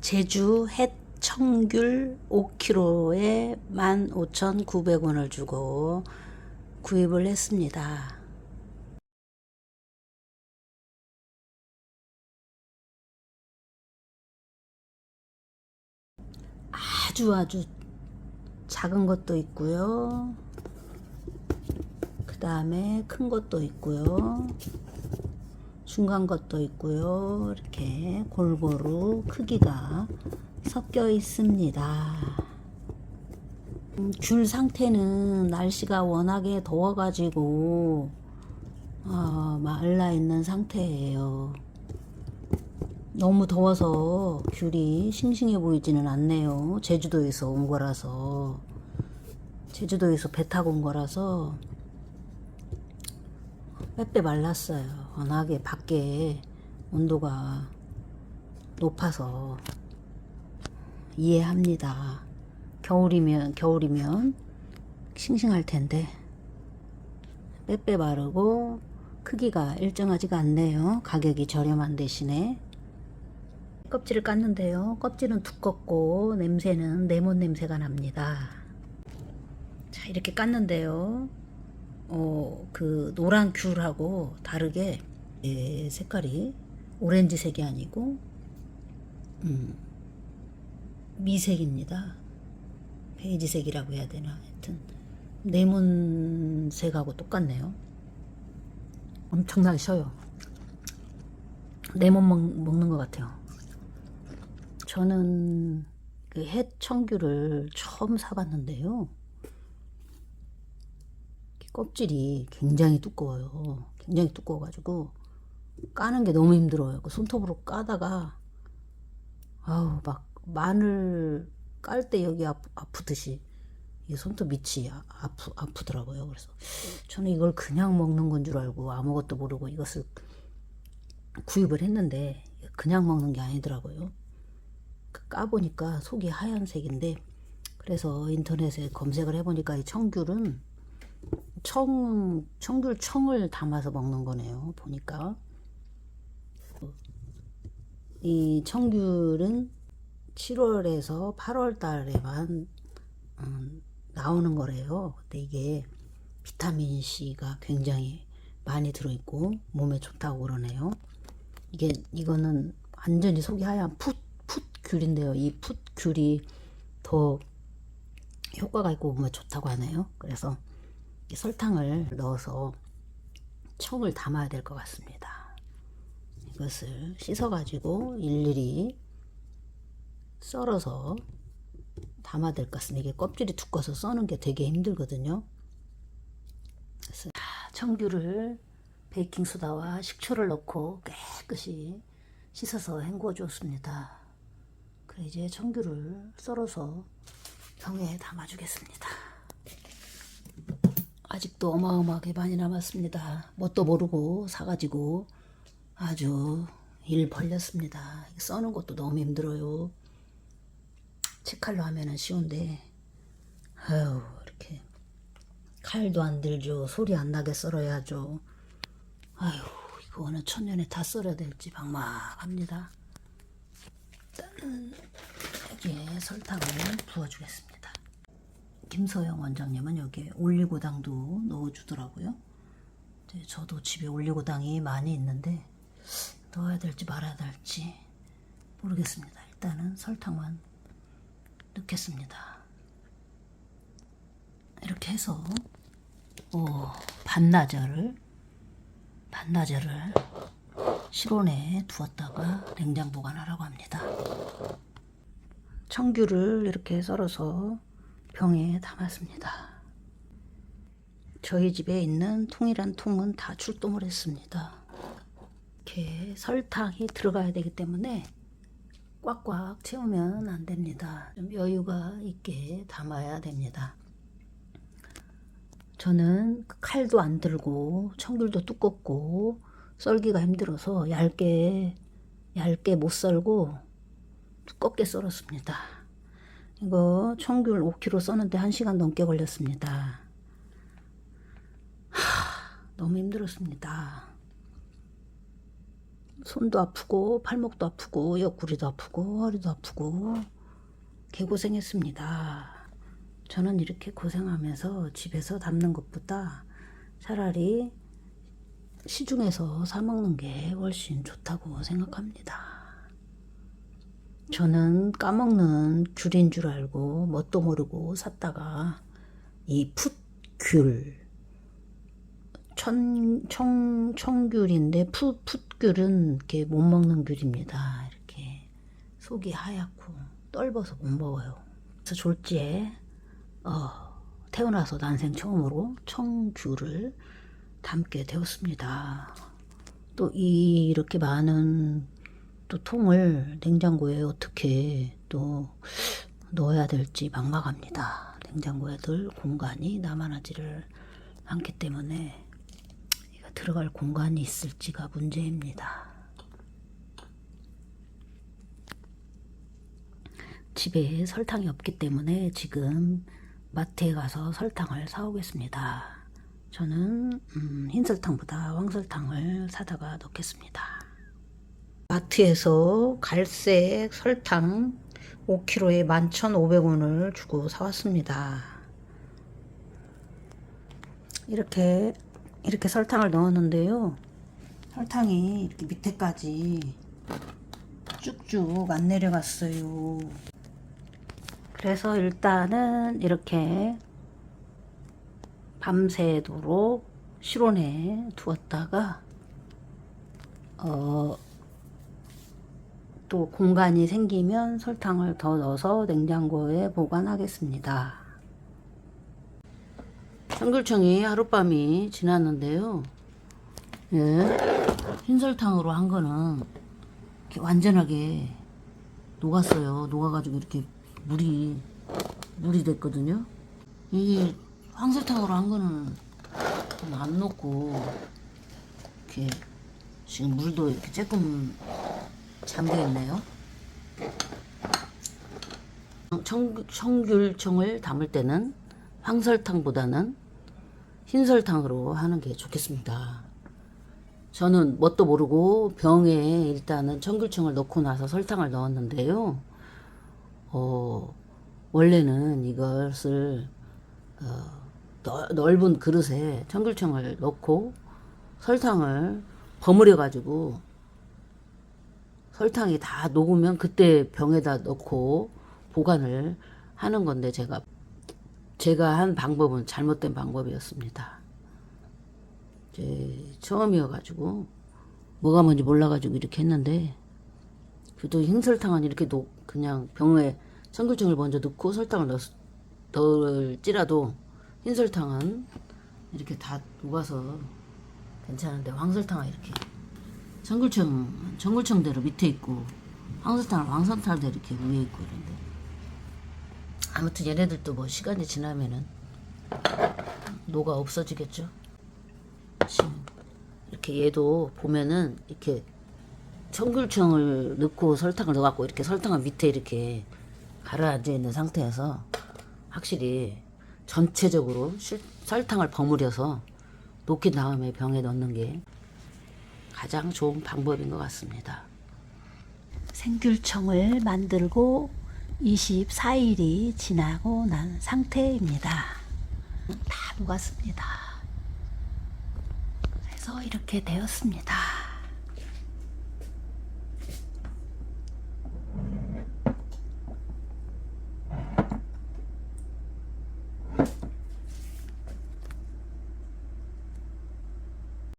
제주 햇 청귤 5kg에 15,900원을 주고 구입을 했습니다. 아주 아주 작은 것도 있고요. 그 다음에 큰 것도 있고요. 중간 것도 있고요. 이렇게 골고루 크기가 섞여 있습니다. 음, 귤 상태는 날씨가 워낙에 더워가지고 어, 말라 있는 상태예요. 너무 더워서 귤이 싱싱해 보이지는 않네요. 제주도에서 온 거라서 제주도에서 배 타고 온 거라서 빼빼 말랐어요. 워낙에 밖에 온도가 높아서 이해합니다. 겨울이면 겨울이면 싱싱할 텐데 빼빼 마르고 크기가 일정하지가 않네요. 가격이 저렴한 대신에 껍질을 깠는데요. 껍질은 두껍고 냄새는 레몬 냄새가 납니다. 자 이렇게 깠는데요. 어, 그 노란 귤하고 다르게 예, 색깔이 오렌지색이 아니고 음, 미색입니다. 베이지색이라고 해야 되나 하여튼 레몬색하고 똑같네요. 엄청나게 셔요. 레몬 먹, 먹는 것 같아요. 저는 그 햇청귤을 처음 사봤는데요. 껍질이 굉장히 두꺼워요. 굉장히 두꺼워가지고 까는 게 너무 힘들어요. 그 손톱으로 까다가 아우 막 마늘 깔 때 여기 아프, 아프듯이 이 손톱 밑이 아, 아프, 아프더라고요. 그래서 저는 이걸 그냥 먹는 건 줄 알고 아무것도 모르고 이것을 구입을 했는데 그냥 먹는 게 아니더라고요. 그 까보니까 속이 하얀색인데 그래서 인터넷에 검색을 해보니까 이 청귤은 청, 청귤 청을 담아서 먹는 거네요. 보니까. 이 청귤은 7월에서 8월 달에만 음, 나오는 거래요. 근데 이게 비타민 C가 굉장히 많이 들어있고 몸에 좋다고 그러네요. 이게 이거는 완전히 속이 하얀 풋, 풋 귤인데요. 이 풋 귤이 더 효과가 있고 몸에 좋다고 하네요. 그래서 설탕을 넣어서 청을 담아야 될 것 같습니다. 이것을 씻어가지고 일일이 썰어서 담아야 될 것 같습니다. 이게 껍질이 두꺼워서 써는 게 되게 힘들거든요. 그래서 청귤을 베이킹소다와 식초를 넣고 깨끗이 씻어서 헹구어 줬습니다. 그래 이제 청귤을 썰어서 병에 담아 주겠습니다. 아직도 어마어마하게 많이 남았습니다. 뭣도 모르고 사가지고 아주 일 벌렸습니다. 써는 것도 너무 힘들어요. 치칼로 하면은 쉬운데, 아유, 이렇게. 칼도 안 들죠. 소리 안 나게 썰어야죠. 아유, 이거는 천년에 다 썰어야 될지 막막합니다. 일단은 여기에 설탕을 부어주겠습니다. 김서영 원장님은 여기에 올리고당도 넣어주더라고요. 저도 집에 올리고당이 많이 있는데 넣어야 될지 말아야 될지 모르겠습니다. 일단은 설탕만 넣겠습니다. 이렇게 해서 오, 반나절을 반나절을 실온에 두었다가 냉장 보관하라고 합니다. 청귤을 이렇게 썰어서 병에 담았습니다. 저희 집에 있는 통이란 통은 다 출동을 했습니다. 이렇게 설탕이 들어가야 되기 때문에 꽉꽉 채우면 안 됩니다. 좀 여유가 있게 담아야 됩니다. 저는 칼도 안 들고 청귤도 두껍고 썰기가 힘들어서 얇게 얇게 못 썰고 두껍게 썰었습니다. 이거 청귤 5kg 써는데 1시간 넘게 걸렸습니다. 하, 너무 힘들었습니다. 손도 아프고 팔목도 아프고 옆구리도 아프고 허리도 아프고 개고생했습니다. 저는 이렇게 고생하면서 집에서 담는 것보다 차라리 시중에서 사 먹는 게 훨씬 좋다고 생각합니다. 저는 까먹는 귤인 줄 알고 뭣도 모르고 샀다가 이 풋귤 천, 청, 청귤인데 풋, 풋귤은 이렇게 못 먹는 귤입니다. 이렇게 속이 하얗고 떫어서 못 먹어요. 그래서 졸지에 어, 태어나서 난생 처음으로 청귤을 담게 되었습니다. 또 이, 이렇게 많은 또 통을 냉장고에 어떻게 또 넣어야 될지 막막합니다. 냉장고에 늘 공간이 남아나지를 않기 때문에 이거 들어갈 공간이 있을지가 문제입니다. 집에 설탕이 없기 때문에 지금 마트에 가서 설탕을 사오겠습니다. 저는 음, 흰 설탕보다 황설탕을 사다가 넣겠습니다. 마트에서 갈색 설탕 5kg에 11,500원을 주고 사왔습니다. 이렇게 이렇게 설탕을 넣었는데요. 설탕이 이렇게 밑에까지 쭉쭉 안 내려갔어요. 그래서 일단은 이렇게 밤새도록 실온에 두었다가 어, 또 공간이 생기면 설탕을 더 넣어서 냉장고에 보관하겠습니다. 청귤청이 하룻밤이 지났는데요. 예, 흰설탕으로 한 거는 이렇게 완전하게 녹았어요. 녹아가지고 이렇게 물이 물이 됐거든요. 이게 황설탕으로 한 거는 안 녹고 이렇게 지금 물도 이렇게 조금 잠겨 있네요. 청, 청귤청을 담을 때는 황설탕보다는 흰설탕으로 하는 게 좋겠습니다. 저는 뭣도 모르고 병에 일단은 청귤청을 넣고 나서 설탕을 넣었는데요. 어, 원래는 이것을 어, 넓- 넓은 그릇에 청귤청을 넣고 설탕을 버무려 가지고 설탕이 다 녹으면 그때 병에다 넣고 보관을 하는 건데 제가 제가 한 방법은 잘못된 방법이었습니다. 이제 처음이어가지고 뭐가 뭔지 몰라가지고 이렇게 했는데 그래도 흰설탕은 이렇게 녹 그냥 병에 청귤청을 먼저 넣고 설탕을 넣, 넣을지라도 흰설탕은 이렇게 다 녹아서 괜찮은데 황설탕은 이렇게 청귤청 청귤청대로 밑에 있고 황설탕은 황설탕대로 이렇게 위에 있고 그런데 아무튼 얘네들도 뭐 시간이 지나면은 녹아 없어지겠죠. 지금 이렇게 얘도 보면은 이렇게 청귤청을 넣고 설탕을 넣어갖고 이렇게 설탕을 밑에 이렇게 가라앉아 있는 상태여서 확실히 전체적으로 실- 설탕을 버무려서 녹인 다음에 병에 넣는 게 가장 좋은 방법인 것 같습니다. 생귤청을 만들고 24일이 지나고 난 상태입니다. 다 녹았습니다. 그래서 이렇게 되었습니다.